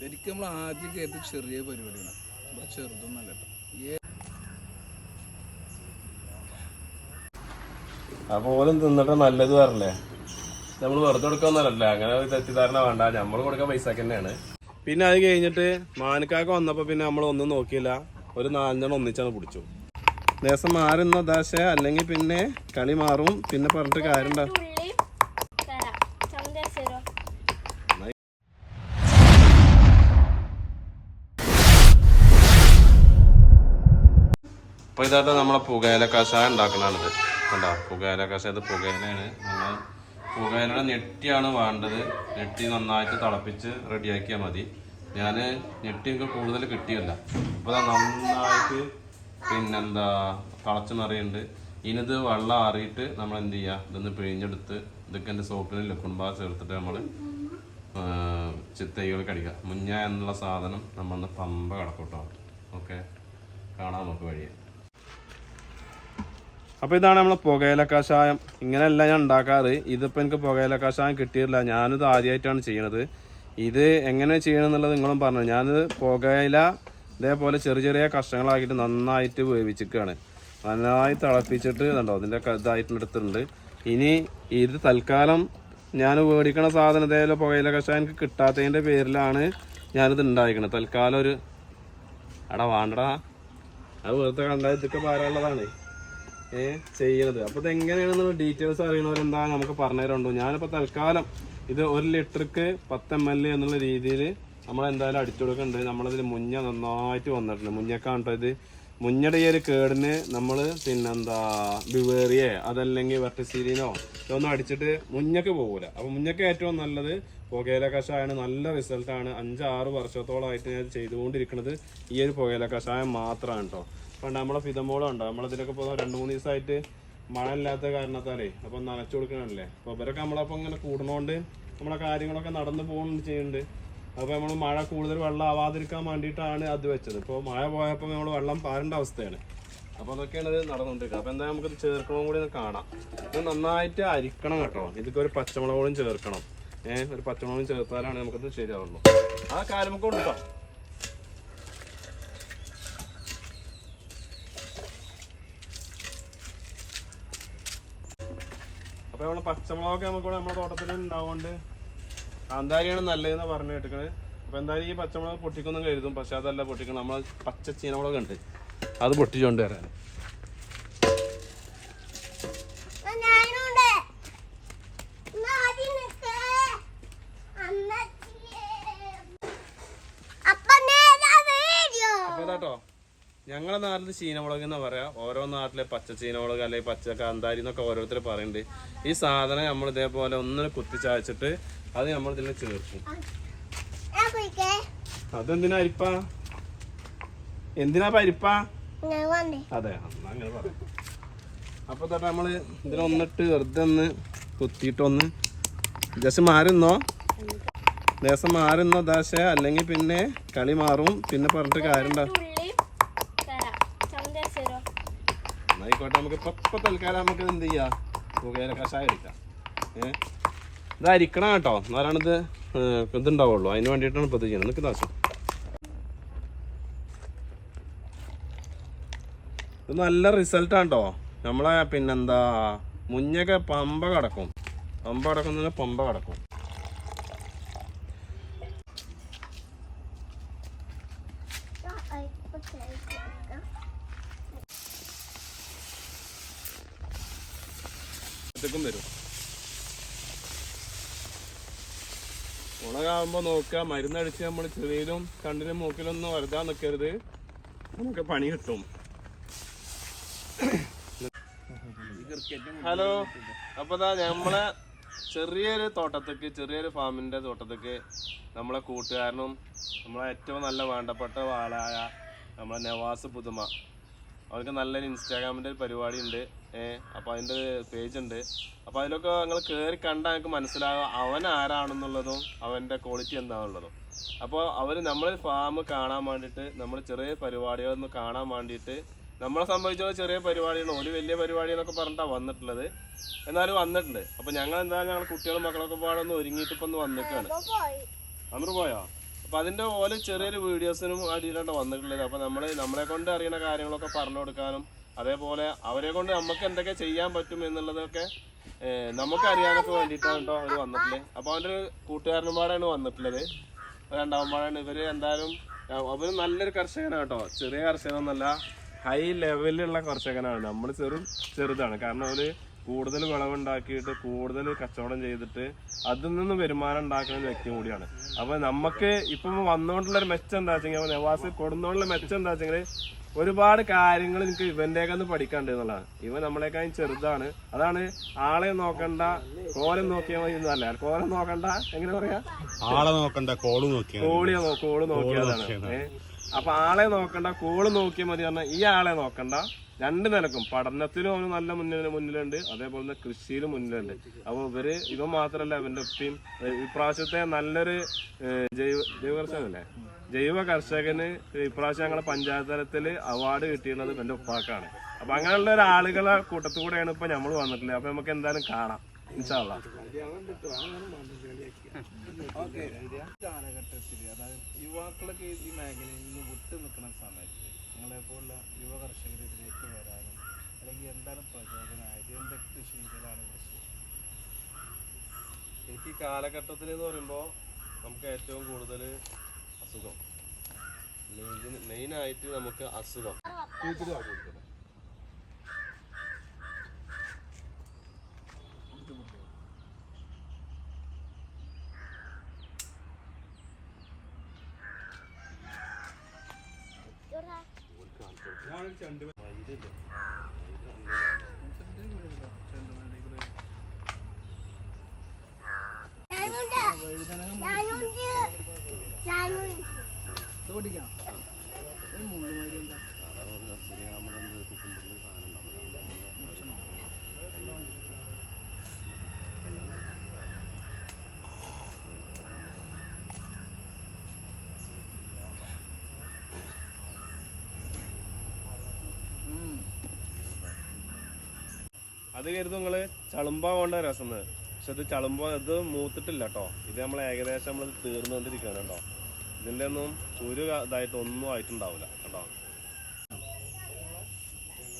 ശരിക്കും നമ്മൾ ആദ്യം കേട്ട് ചെറിയ പരിപാടിയാണ്. അപ്പോൾ ചെറുതൊന്നല്ല അപ്പൊ ഓലും തിന്നിട്ട് നല്ലത് പറഞ്ഞേ നമ്മൾ വെറുതെ കൊടുക്കാന്നല്ല അങ്ങനെ ഒരു തെറ്റിദ്ധാരണ വേണ്ട. നമ്മൾ കൊടുക്കാൻ പൈസക്ക് തന്നെയാണ്. പിന്നെ അത് കഴിഞ്ഞിട്ട് മാനക്കാക്ക വന്നപ്പോൾ പിന്നെ നമ്മൾ ഒന്നും നോക്കിയില്ല. ഒരു നാലെണ്ണം ഒന്നിച്ചാണ് പിടിച്ചു ദിവസം മാറുന്ന ദാശ അല്ലെങ്കിൽ പിന്നെ കളി മാറും. പിന്നെ പറഞ്ഞിട്ട് കാര്യണ്ട ഇതായിട്ട് നമ്മളെ പുകയില കഷായം ഉണ്ടാക്കണത് കണ്ടോ? പുകയില കഷായത് പുകയിലയാണ്. നമ്മൾ പുകയിലയുടെ ഞെട്ടിയാണ് വേണ്ടത്. ഞെട്ടി നന്നായിട്ട് തിളപ്പിച്ച് റെഡിയാക്കിയാൽ മതി. ഞാൻ ഞെട്ടി എനിക്ക് കൂടുതൽ കിട്ടിയല്ല. അപ്പോൾ നന്നായിട്ട് പിന്നെന്താ തിളച്ച് നിറയുണ്ട് ഇനിത് വെള്ളം ആറിയിട്ട് നമ്മൾ എന്ത് ചെയ്യുക ഇതൊന്ന് പിഴിഞ്ഞെടുത്ത് ഇതൊക്കെ എന്റെ സോപ്പിന് ലക്കുൺബാ ചേർത്തിട്ട് നമ്മൾ ചിത്തൈകൾ കടിക്കുക. മുഞ്ഞ എന്നുള്ള സാധനം നമ്മളൊന്ന് പമ്പ കിടക്കൂട്ടോ ഓക്കെ? കാണാം നമുക്ക് വഴിയെ. അപ്പോൾ ഇതാണ് നമ്മളെ പുകയില കഷായം. ഇങ്ങനെയല്ല ഞാൻ ഉണ്ടാക്കാറ്. ഇതിപ്പോൾ എനിക്ക് പുകയില കഷായം കിട്ടിയിട്ടില്ല. ഞാനിത് ആദ്യമായിട്ടാണ് ചെയ്യണത്. ഇത് എങ്ങനെ ചെയ്യണം എന്നുള്ളത് നിങ്ങളും പറഞ്ഞു. ഞാനിത് പുകയില ഇതേപോലെ ചെറിയ ചെറിയ കഷ്ണങ്ങളാക്കിയിട്ട് നന്നായിട്ട് വേവിച്ചിരിക്കുകയാണ് നന്നായി തിളപ്പിച്ചിട്ട് ഇതുണ്ടോ ഇതിന്റെ ഇതായിട്ട് എടുത്തിട്ടുണ്ട്. ഇനി ഇത് തൽക്കാലം ഞാൻ മേടിക്കണ സാധനം ഇതേപോലെ പുകയില കഷായം എനിക്ക് കിട്ടാത്തതിന്റെ പേരിലാണ് ഞാനിത് ഉണ്ടായിരിക്കണത്. തൽക്കാലം ഒരു എടാ വേണ്ടടാ. അത് വെറുതെ കണ്ടാൽ ഇതൊക്കെ പാരാനുള്ളതാണ് ചെയ്യണത് അപ്പൊ ഇത് എങ്ങനെയാണെന്നുള്ള ഡീറ്റെയിൽസ് അറിയണവരെന്താ നമുക്ക് പറഞ്ഞു തരുന്നുണ്ടോ ഞാനിപ്പോ തൽക്കാലം ഇത് ഒരു ലിറ്റർക്ക് പത്ത് എം എൽ എന്നുള്ള രീതിയിൽ നമ്മൾ എന്തായാലും അടിച്ചു കൊടുക്കുന്നുണ്ട് നമ്മളതിൽ മുഞ്ഞ നന്നായിട്ട് വന്നിട്ടുണ്ട്. മുഞ്ഞക്കാണ് കേട്ടോ ഇത്. മുഞ്ഞയുടെ ഈ ഒരു കേടിന് നമ്മൾ പിന്നെന്താ ബിവേറിയെ അതല്ലെങ്കിൽ വെർട്ടിസീലിനോ ഇതൊന്നും അടിച്ചിട്ട് മുഞ്ഞക്ക് പോകൂല. അപ്പൊ മുഞ്ഞക്ക് ഏറ്റവും നല്ലത് പുകയില കഷായമാണ് നല്ല റിസൾട്ടാണ് അഞ്ചാറ് വർഷത്തോളമായിട്ട് ഞാൻ ചെയ്തുകൊണ്ടിരിക്കുന്നത് ഈ ഒരു പുകയില കഷായം മാത്രമാണ് കേട്ടോ. പണ്ട് നമ്മളെ ഫിതമോളം ഉണ്ട് നമ്മളതിലൊക്കെ ഇപ്പോൾ രണ്ട് മൂന്ന് ദിവസമായിട്ട് മഴ ഇല്ലാത്ത കാരണത്താലേ അപ്പൊ നനച്ചു കൊടുക്കണല്ലേ? അപ്പൊ ഇവരൊക്കെ നമ്മളപ്പം ഇങ്ങനെ കൂടുന്നതുകൊണ്ട് നമ്മളെ കാര്യങ്ങളൊക്കെ നടന്നു പോകുന്നുണ്ട് ചെയ്യുന്നുണ്ട്. അപ്പൊ നമ്മൾ മഴ കൂടുതൽ വെള്ളം ആവാതിരിക്കാൻ വേണ്ടിയിട്ടാണ് അത് വെച്ചത്. ഇപ്പോൾ മഴ പോയപ്പോൾ നമ്മൾ വെള്ളം പാരേണ്ട അവസ്ഥയാണ്. അപ്പൊ അതൊക്കെയാണ് ഇത് നടന്നുകൊണ്ടിരിക്കുന്നത്. അപ്പൊ എന്തായാലും നമുക്കിത് ചേർക്കണം കൂടി കാണാം. ഇത് നന്നായിട്ട് അരിക്കണം കേട്ടോ. ഇതൊക്കെ ഒരു പച്ചമുളകും ചേർക്കണം. ഏഹ് ഒരു പച്ചമുളകും ചേർത്താലാണ് നമുക്കിത് ശരിയാവുള്ളൂ. ആ കാര്യമൊക്കെ കൊടുക്കാം. അപ്പൊ നമ്മൾ പച്ചമുളകൊക്കെ നമുക്ക് നമ്മുടെ തോട്ടത്തിൽ ഉണ്ടാവുകൊണ്ട് കാന്താരിയാണ് നല്ലതെന്ന് പറഞ്ഞു കേട്ടിക്കണ് അപ്പൊ എന്തായാലും ഈ പച്ചമുളക് പൊട്ടിക്കൊന്നും കരുതും. പക്ഷെ അതല്ല പൊട്ടിക്കണം നമ്മൾ പച്ച ചീനമുളക് ഉണ്ട് അത് പൊട്ടിച്ചോണ്ട് വരാൻ ഞാനുണ്ട് എന്നാ ആദ്യം നിക്ക്. അമ്മച്ചിയെ. അപ്പൊ നേരാ വീഡിയോ. അപ്പൊ ഇതാട്ടോ ഞങ്ങളെ നാട്ടിൽ ചീനമുളക് എന്ന് പറയാ? ഓരോ നാട്ടിലെ പച്ച ചീനമുളക് അല്ലെങ്കിൽ പച്ച കാന്താരി എന്നൊക്കെ ഓരോരുത്തർ പറയുന്നുണ്ട് ഈ സാധനം നമ്മൾ ഇതേപോലെ ഒന്നിനെ കുത്തിച്ചായച്ചിട്ട് അത് നമ്മൾ ഇതിൽ ചേർക്കും. അതെന്തിനാ അരിപ്പ? എന്തിനാ പരിപ്പ. അതെ അങ്ങനെ അപ്പൊ തൊട്ട് നമ്മൾ ഇതിലൊന്നിട്ട് വെറുതെ ഒന്ന് കുത്തിയിട്ടൊന്ന് ജസ്റ്റ് മാറുന്നോ ദേശം മാറുന്നോ ദാശ? അല്ലെങ്കിൽ പിന്നെ കളി മാറും. പിന്നെ പറഞ്ഞിട്ട് കാര്യണ്ട? ആയിക്കോട്ടെ നമുക്ക് ഇപ്പൊ തൽക്കാലം നമുക്ക് എന്ത് ചെയ്യാം? പുകയില കഷായം എടുക്കാം ഏഹ് ഇതായിരിക്കണം കേട്ടോ. എന്നാലാണിത് ഇതുണ്ടാവുള്ളൂ അതിന് വേണ്ടിയിട്ടാണ് ഇപ്പൊ ഇത് ചെയ്യുന്നത്. നിൽക്കുന്ന ആവശ്യം? ഇത് നല്ല റിസൾട്ടാണ് കേട്ടോ നമ്മളെ പിന്നെന്താ മുഞ്ഞൊക്കെ പമ്പ കടക്കും. പമ്പ കടക്കുന്ന പമ്പ കടക്കും. ഇതൊക്കെ വരും. ഉണകാവുമ്പോ നോക്കുക. മരുന്നടിച്ച് നമ്മൾ ചെറിയിലും കണ്ണിലും മൂക്കിലൊന്നും വരുതാൻ നിൽക്കരുത് നമുക്ക് പണി കിട്ടും. ഹലോ. അപ്പൊ നമ്മളെ ചെറിയൊരു തോട്ടത്തേക്ക് ചെറിയൊരു ഫാമിന്റെ തോട്ടത്തേക്ക് നമ്മളെ കൂട്ടുകാരനും നമ്മളെ ഏറ്റവും നല്ല വേണ്ടപ്പെട്ട ആളായ നമ്മളെ നവാസ് പുതുമ. അവർക്ക് നല്ലൊരു ഇൻസ്റ്റാഗ്രാമിന്റെ ഒരു പരിപാടി ഉണ്ട്. ഏഹ് അപ്പൊ അതിന്റെ പേജ് ഉണ്ട് അപ്പൊ അതിലൊക്കെ നിങ്ങൾ കയറി കണ്ടാൽ നിങ്ങൾക്ക് മനസ്സിലാകും അവൻ ആരാണെന്നുള്ളതും അവന്റെ ക്വാളിറ്റി എന്താണെന്നുള്ളതും അപ്പോൾ അവർ നമ്മളെ ഫാം കാണാൻ വേണ്ടിയിട്ട് നമ്മൾ ചെറിയ പരിപാടികളൊന്ന് കാണാൻ വേണ്ടിയിട്ട് നമ്മളെ സംബന്ധിച്ചുള്ള ചെറിയ പരിപാടിയാണ് ഒരു വലിയ പരിപാടി എന്നൊക്കെ പറഞ്ഞിട്ടാണ് വന്നിട്ടുള്ളത്. എന്നാലും വന്നിട്ടുണ്ട്. അപ്പൊ ഞങ്ങൾ എന്താ ഞങ്ങൾ കുട്ടികളും മക്കളൊക്കെ പാടെ ഒന്ന് ഒരുങ്ങിയിട്ട് ഇപ്പൊ ഒന്ന് വന്നിട്ടാണ് അപ്പൊ പോയി. അപ്പൊ അതിന്റെ പോലെ ചെറിയൊരു വീഡിയോസിനും അടിയിലാണ് വന്നിട്ടുള്ളത്. അപ്പൊ നമ്മൾ നമ്മളെ കൊണ്ട് അറിയുന്ന കാര്യങ്ങളൊക്കെ പറഞ്ഞു കൊടുക്കാനും അതേപോലെ അവരെ കൊണ്ട് നമുക്ക് എന്തൊക്കെ ചെയ്യാൻ പറ്റും എന്നുള്ളതൊക്കെ നമുക്ക് അറിയാനൊക്കെ വേണ്ടിയിട്ടാണ് കേട്ടോ അവർ വന്നിട്ടുള്ളത്. അപ്പോൾ അവന്റെ ഒരു കൂട്ടുകാരന്മാരാണ് വന്നിട്ടുള്ളത്. രണ്ടാമന്മാരാണ് ഇവർ എന്തായാലും അവർ നല്ലൊരു കർഷകനാണ് കേട്ടോ. ചെറിയ കർഷകനൊന്നല്ല ഹൈ ലെവലിലുള്ള കർഷകനാണ്. നമ്മൾ ചെറു ചെറുതാണ്. കാരണം അവർ കൂടുതൽ വിളവുണ്ടാക്കിയിട്ട് കൂടുതൽ കച്ചവടം ചെയ്തിട്ട് അതിൽ നിന്ന് വരുമാനം ഉണ്ടാക്കുന്ന വ്യക്തി കൂടിയാണ്. അപ്പോൾ നമുക്ക് ഇപ്പം വന്നുകൊണ്ടുള്ള ഒരു മെച്ചം എന്താ വെച്ചെങ്കിൽ നെവാസ് കൊടുന്നോണ്ടുള്ള മെച്ചം എന്താ വെച്ചെങ്കിൽ ഒരുപാട് കാര്യങ്ങൾ എനിക്ക് ഇവന്റെയൊക്കെ ഒന്ന് പഠിക്കാണ്ട് എന്നുള്ളതാണ്. ഇവൻ നമ്മളെക്കാളും ചെറുതാണ്. അതാണ് ആളെ നോക്കണ്ട കോലം നോക്കിയാൽ മതി എന്നല്ല കോലം നോക്കണ്ട? എങ്ങനെ പറയാ? ആളെ നോക്കണ്ട കോൾ നോക്കിയാ കോളിയോ കോൾ നോക്കിയതാണ് ഏ? അപ്പൊ ആളെ നോക്കണ്ട കോൾ നോക്കിയ മതി പറഞ്ഞാൽ ഈ ആളെ നോക്കണ്ട. രണ്ട് നിലക്കും. പഠനത്തിലും അവന് നല്ല മുന്നിൽ മുന്നിലുണ്ട്. അതേപോലെ തന്നെ കൃഷിയിലും മുന്നിലുണ്ട്. അപ്പൊ ഇവർ ഇവ മാത്രല്ല ഇവന്റെ ഒപ്പിയും ഇപ്രാവശ്യത്തെ നല്ലൊരു ജൈവ ജൈവ കർഷകനല്ലേ ജൈവ കർഷകന് ഇപ്രാവശ്യം ഞങ്ങളെ പഞ്ചായത്ത് തലത്തിൽ അവാർഡ് കിട്ടിയുള്ളത് ഇവന്റെ ഉപ്പാക്കാണ്. അപ്പൊ അങ്ങനെയുള്ള ഒരു ആളുകളെ കൂട്ടത്തിൽ കൂടെയാണ് ഇപ്പൊ നമ്മൾ വന്നിട്ടുള്ളത്. അപ്പൊ നമുക്ക് എന്തായാലും കാണാം. ഇൻഷാള്ള യുവാക്കളൊക്കെ ഈ മേഖലയിൽ നിന്ന് വിട്ടു നിൽക്കുന്ന സമയത്ത് നിങ്ങളെപ്പോലുള്ള യുവ കർഷകർ ഇതിലേക്ക് വരാനും അല്ലെങ്കിൽ എന്താണ് പ്രചോദനമായത് എന്തൊക്കെ കൃഷികളാണ് കൃഷി? എനിക്ക് ഈ കാലഘട്ടത്തിൽ എന്ന് പറയുമ്പോൾ നമുക്ക് ഏറ്റവും കൂടുതൽ അസുഖം. മെയിൻ ആയിട്ട് നമുക്ക് അസുഖം. പഠിക്കാം ഒരു മുള്ളുമാരി എന്താ അത് കരുതും നിങ്ങൾ ചളുമ്പ കൊണ്ട രസം പക്ഷെ ഇത് ചളുമ്പ ഇത് മൂത്തിട്ടില്ല കേട്ടോ ഇത് നമ്മൾ ഏകദേശം നമ്മൾ തീർന്നുകൊണ്ടിരിക്കുകയാണ് കേട്ടോ ഇതിന്റെ ഒന്നും ഒരു ഇതായിട്ട് ഒന്നും ആയിട്ടുണ്ടാവില്ല കേട്ടോ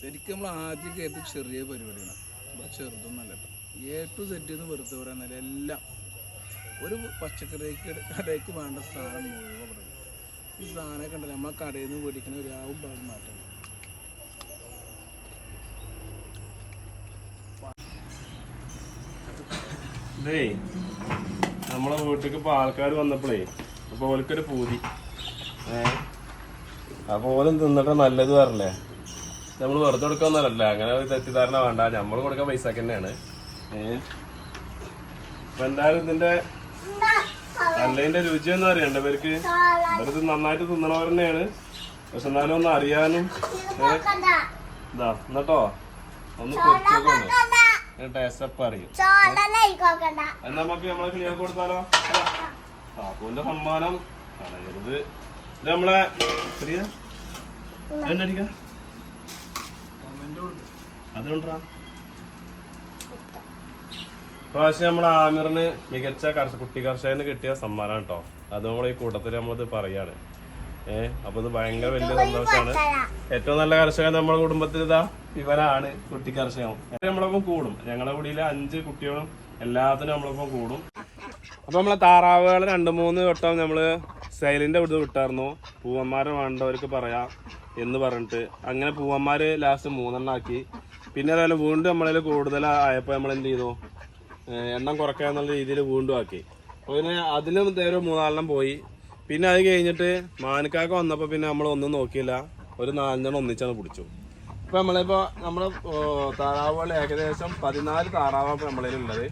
ശരിക്കും നമ്മൾ ആദ്യം കരുതി ചെറിയ പരിപാടിയാണ്. ഇവിടെ ചെറുതൊന്നല്ല കേട്ടോ എ ടു സെറ്റ് എന്ന് വെറുതെ പറയാൻ എല്ലാം ഒരു പച്ചക്കറിക്ക് കടയ്ക്ക് വേണ്ട സാധനം മുഴുവൻ പറയും. ഈ സാധനമൊക്കെ ഉണ്ടല്ലോ നമ്മളെ കടയിൽ നിന്ന് മേടിക്കുന്ന ഒരു ആവും മാറ്റം. ഇതേ നമ്മളെ വീട്ടിലേക്ക് ഇപ്പൊ ആൾക്കാർ വന്നപ്പോഴേ അപ്പൊ ഓൽക്കൊരു പൂതി. ഏ? അപ്പൊ ഓലും തിന്നിട്ട് നല്ലത് പറഞ്ഞേ നമ്മൾ വെറുതെ കൊടുക്കാന്നല്ല അങ്ങനെ ഒരു തെറ്റിദ്ധാരണ വേണ്ട. നമ്മൾ കൊടുക്കാൻ പൈസ തന്നെയാണ്. ഏ? അപ്പൊ എന്തായാലും നല്ലതിന്റെ രുചി ഒന്നും അറിയണ്ട ഇവർക്ക്? ഇവരിത് നന്നായിട്ട് തിന്നണവർ തന്നെയാണ്. പക്ഷെ എന്നാലും ഒന്ന് അറിയാനും ഇതാ എന്നിട്ടോ ഒന്ന് പൊരിച്ചോക്കാണ് ടേസ്റ്റ് അപ്പൊ അറിയും നമുക്ക് നമ്മളെ ക്ലിയർ കൊടുത്താലോ? കാപ്പൂന്റെ സമ്മാനം. കളയരുത്. ഇത് നമ്മളെ എന്നടിക്ക അതുകൊണ്ടാ. പ്രാവശ്യം നമ്മളെ ആമിറിന് മികച്ച കർഷക കുട്ടി കർഷകന് കിട്ടിയ സമ്മാനം കേട്ടോ. അത് നമ്മൾ ഈ കൂട്ടത്തിൽ നമ്മളിത് പറയാണ്. ഏഹ് അപ്പൊ ഇത് ഭയങ്കര വലിയ സന്തോഷമാണ് ഏറ്റവും നല്ല കർഷകൻ നമ്മുടെ കുടുംബത്തിൽ ഇതാ ഇവരാണ് കുട്ടി കർഷകം നമ്മളൊപ്പം കൂടും. ഞങ്ങളുടെ കുടിയിലെ അഞ്ച് കുട്ടികളും എല്ലാത്തിനും നമ്മളൊപ്പം കൂടും. അപ്പൊ നമ്മളെ താറാവുകൾ രണ്ട് മൂന്ന് വട്ടം നമ്മൾ സൈലിന്റെ ഇവിടുന്ന് വിട്ടായിരുന്നു പൂവന്മാരെ വേണ്ടവർക്ക് പറയാം എന്ന് പറഞ്ഞിട്ട്. അങ്ങനെ പൂവന്മാര് ലാസ്റ്റ് മൂന്നെണ്ണം ആക്കി. പിന്നെ അതുപോലെ വീണ്ടും നമ്മളതിൽ ആയപ്പോൾ നമ്മൾ എന്ത് ചെയ്തു? എണ്ണം കുറയ്ക്കുക എന്നുള്ള രീതിയിൽ വീണ്ടും ആക്കി. അപ്പൊ പിന്നെ അതിലും ഒരു മൂന്നാലെണ്ണം പോയി. പിന്നെ അത് കഴിഞ്ഞിട്ട് മാനക്കാക്ക വന്നപ്പോൾ പിന്നെ നമ്മൾ ഒന്നും നോക്കിയില്ല. ഒരു നാലഞ്ചെണ്ണം ഒന്നിച്ചാണ് പിടിച്ചു. ഇപ്പൊ നമ്മളിപ്പോ നമ്മൾ താറാവുകൾ ഏകദേശം പതിനാല് താറാവാണ് നമ്മളിൽ ഉള്ളത്.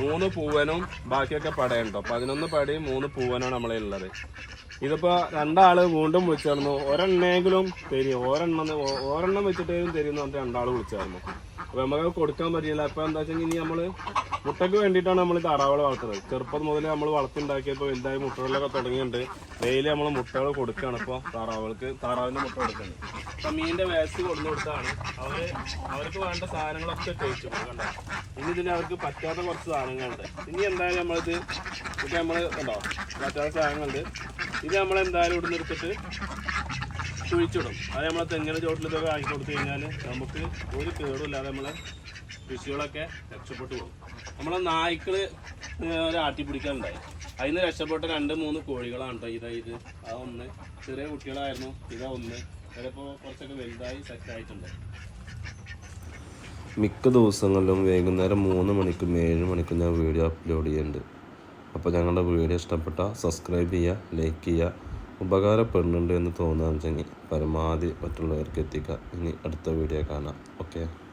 മൂന്ന് പൂവനും ബാക്കിയൊക്കെ പടയുണ്ടോ പതിനൊന്ന് പടി മൂന്ന് പൂവനാണ് നമ്മളിൽ ഉള്ളത്. ഇതിപ്പോ രണ്ടാൾ വീണ്ടും വിളിച്ചായിരുന്നു. ഒരെണ്ണെങ്കിലും തരും ഒരെണ്ണം ഒരെണ്ണം വെച്ചിട്ടേലും തരും എന്ന് പറഞ്ഞിട്ട് രണ്ടാൾ വിളിച്ചായിരുന്നു. അപ്പൊ നമുക്ക് കൊടുക്കാൻ പറ്റില്ല അപ്പൊ എന്താ വെച്ചാൽ ഇനി നമ്മൾ മുട്ടയ്ക്ക് വേണ്ടിയിട്ടാണ് നമ്മൾ താറാവള വളർത്തുന്നത്. ചെറുപ്പം മുതൽ നമ്മൾ വളർത്തിണ്ടാക്കിയപ്പോൾ വലുതായി മുട്ടകളൊക്കെ തുടങ്ങിയിട്ടുണ്ട്. ഡെയിലി നമ്മൾ മുട്ടകൾ കൊടുക്കുകയാണ് ഇപ്പോൾ താറാവുകൾക്ക് താറാവിന്റെ മുട്ട കൊടുക്കുന്നത്. അപ്പൊ മീനിന്റെ വേസ്റ്റ് കൊടുന്നു കൊടുത്താണ്. അവർ അവർക്ക് വേണ്ട സാധനങ്ങളൊക്കെ കഴിച്ചു കൊടുക്കണ്ട. ഇനി ഇതിന് അവർക്ക് പറ്റാത്ത കുറച്ച് സാധനങ്ങളുണ്ട്. ഇനി എന്തായാലും നമ്മളിത് ഇത് നമ്മൾ കണ്ടോ? പറ്റാത്ത സാധനങ്ങളുണ്ട്. ഇത് നമ്മൾ എന്തായാലും ഇവിടെ എടുത്തിട്ട് കുഴിച്ചിടും അത് നമ്മളെ തെങ്ങിന് ചോട്ടിൽ ഇതൊക്കെ ആക്കി കൊടുത്തു കഴിഞ്ഞാൽ നമുക്ക് ഒരു കേടുമില്ലാതെ നമ്മളെ കൃഷികളൊക്കെ രക്ഷപ്പെട്ടു പോകും. നമ്മളെ നായ്ക്കൾ ഒരു ആട്ടി പിടിക്കാനുണ്ടായി. അതിന് രക്ഷപ്പെട്ട രണ്ട് മൂന്ന് കോഴികളാണ് കേട്ടോ ഇതാ ഇത് ആ ഒന്ന്. ചെറിയ കുട്ടികളായിരുന്നു ഇതാ ഒന്ന്. ചിലപ്പോൾ കുറച്ചൊക്കെ വലുതായി സെറ്റ് ആയിട്ടുണ്ട് മിക്ക ദിവസങ്ങളിലും വൈകുന്നേരം മൂന്ന് മണിക്കും ഏഴ് മണിക്കും ഞാൻ വീഡിയോ അപ്ലോഡ് ചെയ്യുന്നുണ്ട്. അപ്പോൾ ഞങ്ങളുടെ വീഡിയോ ഇഷ്ടപ്പെട്ടാൽ സബ്സ്ക്രൈബ് ചെയ്യുക ലൈക്ക് ചെയ്യുക. ഉപകാരപ്പെടുന്നുണ്ട് എന്ന് തോന്നുകയാണെന്നുവെച്ചെങ്കിൽ പരമാവധി മറ്റുള്ളവർക്ക് എത്തിക്കുക. ഇനി അടുത്ത വീഡിയോ കാണാം. ഓക്കെ